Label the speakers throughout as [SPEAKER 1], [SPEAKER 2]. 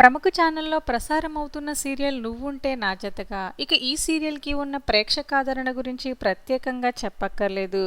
[SPEAKER 1] ప్రముఖ ఛానల్లో ప్రసారం అవుతున్న సీరియల్ నువ్వుంటే నా జతగా. ఇక ఈ సీరియల్కి ఉన్న ప్రేక్షకాదరణ గురించి ప్రత్యేకంగా చెప్పక్కర్లేదు.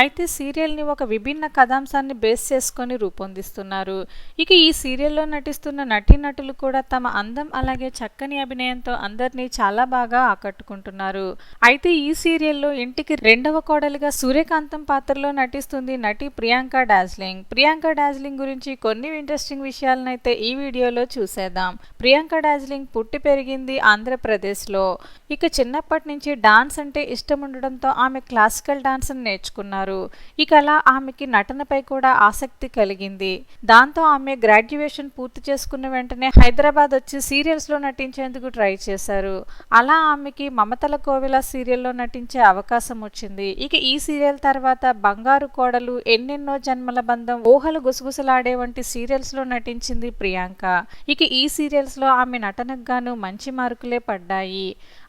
[SPEAKER 1] అయితే సీరియల్ని ఒక విభిన్న కథాంశాన్ని బేస్ చేసుకొని రూపొందిస్తున్నారు. ఇక ఈ సీరియల్లో నటిస్తున్న నటీనటులు కూడా తమ అందం అలాగే చక్కని అభినయంతో అందరినీ చాలా బాగా ఆకట్టుకుంటున్నారు. అయితే ఈ సీరియల్లో ఇంటికి రెండవ కోడలిగా సూర్యకాంతం పాత్రలో నటిస్తుంది నటి ప్రియాంక డాజ్లింగ్. ప్రియాంక డాజ్లింగ్ గురించి కొన్ని ఇంట్రెస్టింగ్ విషయాలనైతే ఈ వీడియోలో చూసేద్దాం. ప్రియాంక డార్జిలింగ్ పుట్టి పెరిగింది ఆంధ్రప్రదేశ్లో. ఇక చిన్నప్పటి నుంచి డాన్స్ అంటే ఇష్టం ఉండడంతో ఆమె క్లాసికల్ డాన్స్ నేర్చుకున్నారు. ఇక అలా ఆమెకి నటనపై కూడా ఆసక్తి కలిగింది. దాంతో ఆమె గ్రాడ్యుయేషన్ పూర్తి చేసుకున్న వెంటనే హైదరాబాద్ వచ్చి సీరియల్స్లో నటించేందుకు ట్రై చేశారు. అలా ఆమెకి మమతల కోవిల సీరియల్లో నటించే అవకాశం వచ్చింది. ఇక ఈ సీరియల్ తర్వాత బంగారు కోడలు ఎన్నెన్నో జన్మల బంధం ఊహలు గుసగుసలాడే వంటి సీరియల్స్లో నటించింది ప్రియాంక. ఇక ఈ సీరియల్స్లో ఆమె నటనకు గాను మంచి మార్కులే పడ్డాయి.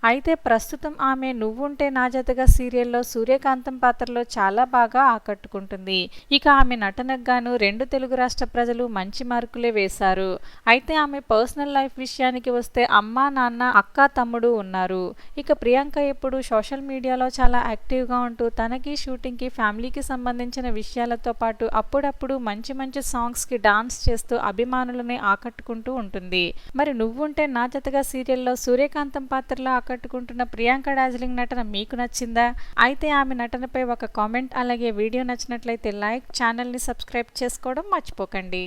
[SPEAKER 1] అయితే ప్రస్తుతం ఆమె నువ్వుంటే నా జతగా సీరియల్లో సూర్యకాంతం పాత్రలో చాలా బాగా ఆకట్టుకుంటుంది. ఇక ఆమె నటనకు గాను రెండు తెలుగు రాష్ట్ర ప్రజలు మంచి మార్కులే వేశారు. అయితే ఆమె పర్సనల్ లైఫ్ విషయానికి వస్తే అమ్మ నాన్న అక్క తమ్ముడు ఉన్నారు. ఇక ప్రియాంక ఎప్పుడు సోషల్ మీడియాలో చాలా యాక్టివ్గా ఉంటూ తనకి షూటింగ్కి ఫ్యామిలీకి సంబంధించిన విషయాలతో పాటు అప్పుడప్పుడు మంచి మంచి సాంగ్స్కి డాన్స్ చేస్తూ అభిమానులని ఆకట్టుకుంటూ ఉంటుంది. మరి నువ్వుంటే నా జతగా సీరియల్లో సూర్యకాంతం పాత్రలో ఆకట్టుకుంటున్న ప్రియాంక డార్జిలింగ్ నటన మీకు నచ్చిందా? అయితే ఆమె నటనపై ఒక కామెంట్ అలాగే వీడియో నచ్చినట్లయితే లైక్ ఛానల్ని సబ్స్క్రైబ్ చేసుకోవడం మర్చిపోకండి.